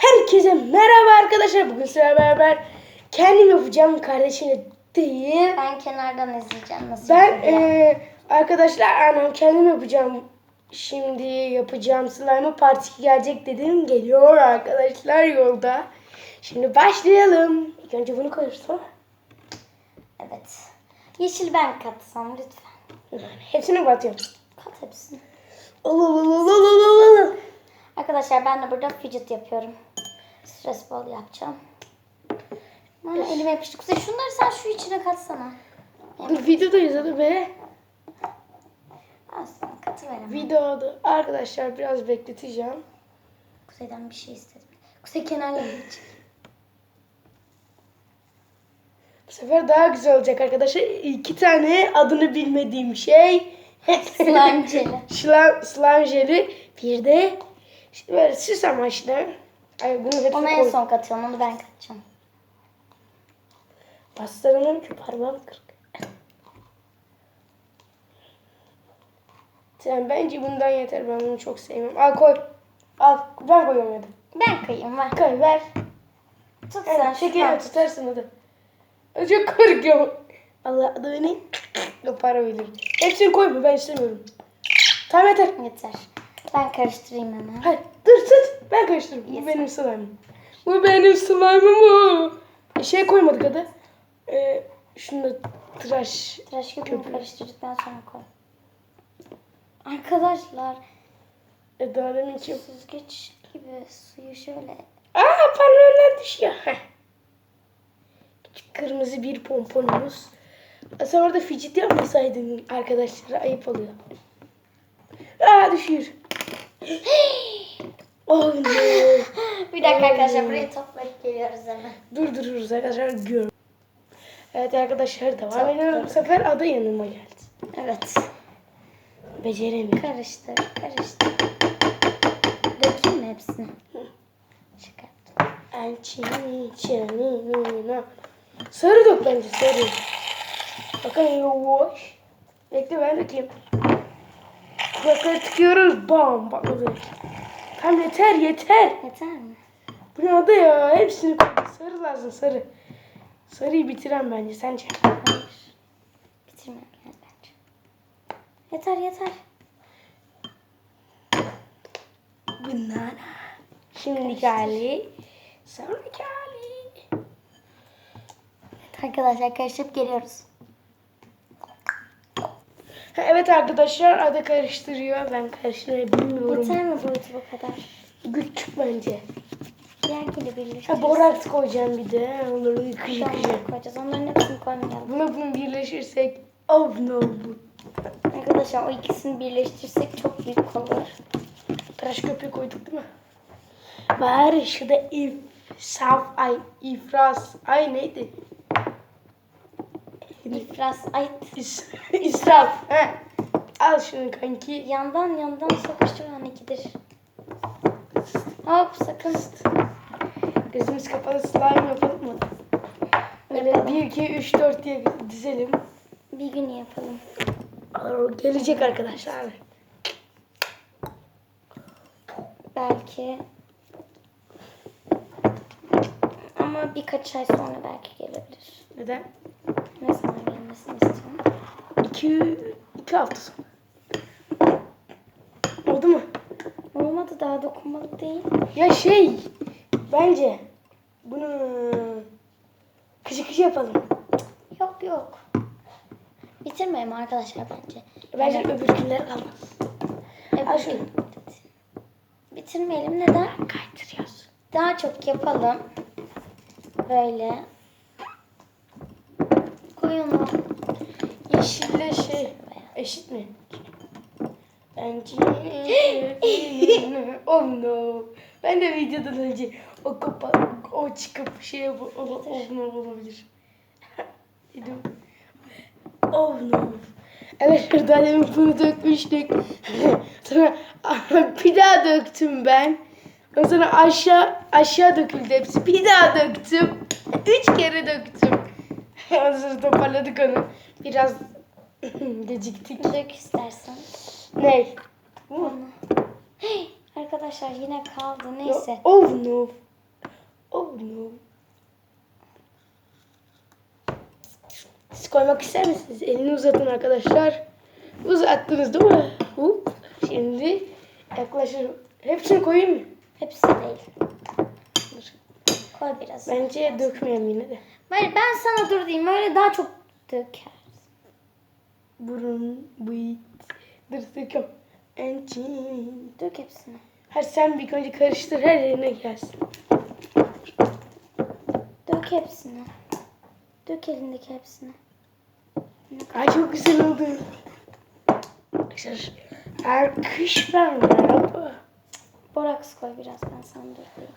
Herkese merhaba arkadaşlar. Bugün sizlerle beraber kendim yapacağım kardeşimle değil. Ben kenardan izleyeceğim nasıl Ben eee, arkadaşlar anam kendim yapacağım. Şimdi yapacağım slime partisi gelecek dedim. Geliyor arkadaşlar yolda. Şimdi başlayalım. İlk önce bunu koyursun. Evet. Yeşil ben katsam lütfen. Hepsini batıyorum. Kat hepsini. Olololololololol. Arkadaşlar ben de burada fidget yapıyorum. Stres ball yapacağım. Aa, elime yapıştı. Kuzey şunları sen şu içine katsana. Videodayız hadi be. Aslında katı veremem. Videoda arkadaşlar biraz bekleteceğim. Kuzey'den bir şey istedim. Kuzey kenarına geç. Bu sefer daha güzel olacak arkadaşlar. İki tane adını bilmediğim şey. Slime jeli. slime, slime jeli. Bir de böyle süs amaçlı. Ay bunu hepsini Onu en koy. son katıyorum. Onu ben katacağım. Bastıramam ki parmağım kırık. Sen bence bundan yeter. Ben bunu çok sevmem. Al koy. Al. Ben koyuyorum hadi. Ben kayayım ver. Koy ver. Tut sen Evet, şuradan. tutarsın hadi. Ay, Çok korkuyorum. Allah adı beni yapabilir. Hepsini koyma ben istemiyorum. Tamam yeter. Yeter. Ben karıştırayım hemen. Hayır dur tut. Ben karıştırırım. Bu benim slime'ım. Bu benim slime'ım o. Şey koymadık adı. Ee, şunu da tıraş. Tıraş köpüğünü karıştırdıktan sonra koy. Arkadaşlar E, daha demin ki. süzgeç gibi suyu şöyle Aa parmağımdan düşüyor. Heh. Küçük Kırmızı bir pomponumuz. Sen orada fidget yapmasaydın arkadaşlara ayıp oluyor. Aa düşüyor. oh no. Bir dakika arkadaşlar burayı toplayıp geliyoruz hemen. Durdururuz arkadaşlar gör. Evet arkadaşlar devam ediyoruz. Bu sefer ada yanıma geldi. Evet. Beceremiyorum. Karıştır, karıştır. Dökeyim mi hepsini? Şaka yaptım. Elçini çanına. Sarı dök bence sarı. Bakın yavaş. Bekle ben dökeyim. Kulakları tıkıyoruz. Bam. Bak dök. Tamam yeter yeter. Yeter mi? Bu ne adı ya? Hepsini koy. Sarı lazım sarı. Sarıyı bitiren bence sence. Hayır. Bitirmem yani bence. Yeter yeter. Banana. Şimdiki hali. Sonraki hali. Evet arkadaşlar karıştırıp geliyoruz. Ha, Evet arkadaşlar ada karıştırıyor. Ben karıştırmayı bilmiyorum. Yeter mi boyutu bu kadar? Küçük bence. Diğerkiyle birleştiririz. Ha boraks koyacağım bir de. Onları yıkıcı Tamam, yıkıcı. koyacağız. Onların hepsini koymayalım. Buna bunu birleşirsek of no bu. Arkadaşlar o ikisini birleştirsek çok büyük olur. Tıraş köpüğü koyduk değil mi? Bari şu da if, saf, ay, ifras, ay neydi? İfras, ay İs, israf. He. Al şunu kanki. yandan yandan sokuşturan ikidir. Hop sakın. Gözümüz kapalı slime yapalım mı? Öyle Yapalım. 1, 2, 3, 4 diye dizelim. Bir gün yapalım. Aa, Gelecek arkadaşlar. Belki. Ama birkaç ay sonra belki gelebilir. Neden? Ne zaman gelmesini istiyorum. 2, 2 hafta sonra. Oldu mu? Olmadı daha dokunmalı değil. Ya şey bence bunu kışı kışı yapalım. Yok yok. Bitirmeyelim arkadaşlar bence. Bence öbürküler kalmaz. E, Al şunu. bugün- Bitirmeyelim neden? Kaydırıyoruz. Daha çok yapalım. Böyle. O. Yeşille şey eşit mi? Bence oh no. Ben de videodan önce o kapa o çıkıp şey yap o, oh no olabilir. Dedim. Oh no. Evet şurada demin bunu dökmüştük. Sonra bir daha döktüm ben. Sonra aşağı aşağı döküldü hepsi. Bir daha döktüm. Üç kere döktüm. Sonra toparladık onu. Biraz geciktik. Dök istersen. Ne? Bu mu? Hey, arkadaşlar yine kaldı. Neyse. Oh no. no. Siz koymak ister misiniz? Elini uzatın arkadaşlar. Uzattınız değil mi? Hop. Şimdi yaklaşır. Hepsini koyayım mı? Hepsi değil. Koy biraz. Bence dökmeyeyim yine de. Hayır ben sana dur diyeyim. Öyle daha çok döker. Burun, bıyık, dırtıkım, ençin. Dök hepsini. Her sen bir önce karıştır her yerine gelsin. Dök hepsini. Dök elindeki hepsini. Ay çok güzel oldu. Arkadaşlar arkadaşlar merhaba. Boraks koy biraz ben sana dur diyeyim.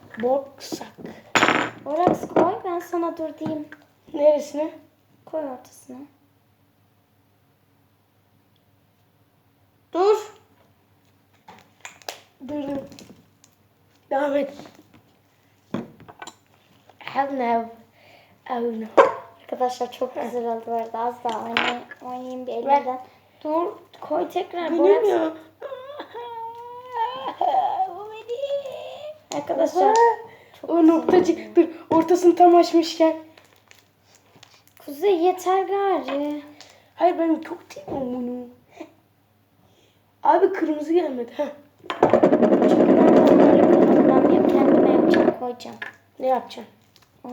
Boraks koy ben sana dur diyeyim. Neresine? Koy ortasına. Dur. Durdum. Devam et. Oh no. Oh no. Arkadaşlar çok güzel oldu bu arada. Az daha oynayayım, oynayayım bir Ver. elimden. Dur koy tekrar benim. Arkadaşlar o noktacık. Dur ortasını tam açmışken. Kuzey yeter gari. Hayır ben çok seviyorum bunu. Abi kırmızı gelmedi. Heh. Çünkü ben onları kullanmam yok. Kendime yapacağım koyacağım. Ne yapacaksın?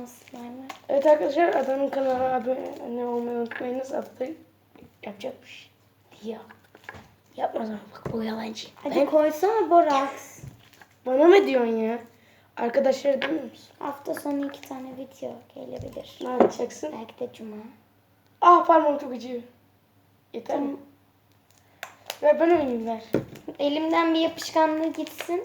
Slime'ı. Evet arkadaşlar Adanın kanalına abone olmayı unutmayınız. Adı yapacakmış. Ya. Yapmaz ama bak bu yalancı. Hadi Ben- koysana boraks. bana mı diyorsun ya? Arkadaşlar demiyor musun? Hafta sonu iki tane video gelebilir. Ne yapacaksın? Belki de cuma. Ah parmağım çok acıyor. Yeter mi? Ver ben oynayayım ver. Elimden bir yapışkanlığı gitsin.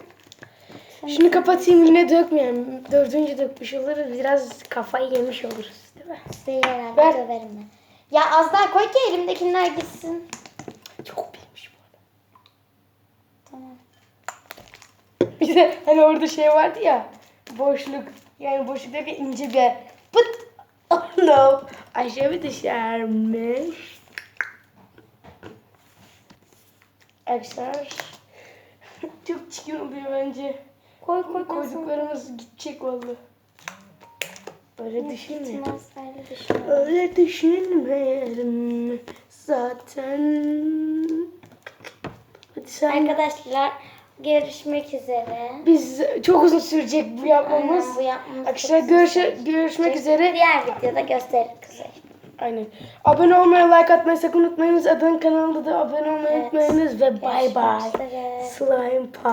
Şunu kapatayım yine dökmeyelim. Dördüncü dökmüş oluruz. Biraz kafayı yemiş oluruz değil mi? Size herhalde Ver. döverim ben. Ya az daha koy ki elimdekiler gitsin. Çok bilmiş bu arada. Tamam. Bir de hani orada şey vardı ya. Boşluk. Yani boşluk derken ince bir yer. Pıt. Oh no. Aşağı düşermiş. Arkadaşlar. Çok çirkin oluyor bence. Koy koy koy. Koyduklarımız gidecek vallahi. Öyle düşünme. Öyle düşünmeyelim zaten. Hadi sen. Arkadaşlar görüşmek üzere. Biz çok uzun sürecek bu yapmamız. Aynen, bu yapmamız Arkadaşlar görüşe, görüşmek üzere. Diğer videoda gösterir Kuzey. Aynen. Abone olmayı, like atmayı sakın unutmayınız. Adın kanalında da abone olmayı Evet. unutmayınız ve bay bay. Slime Power.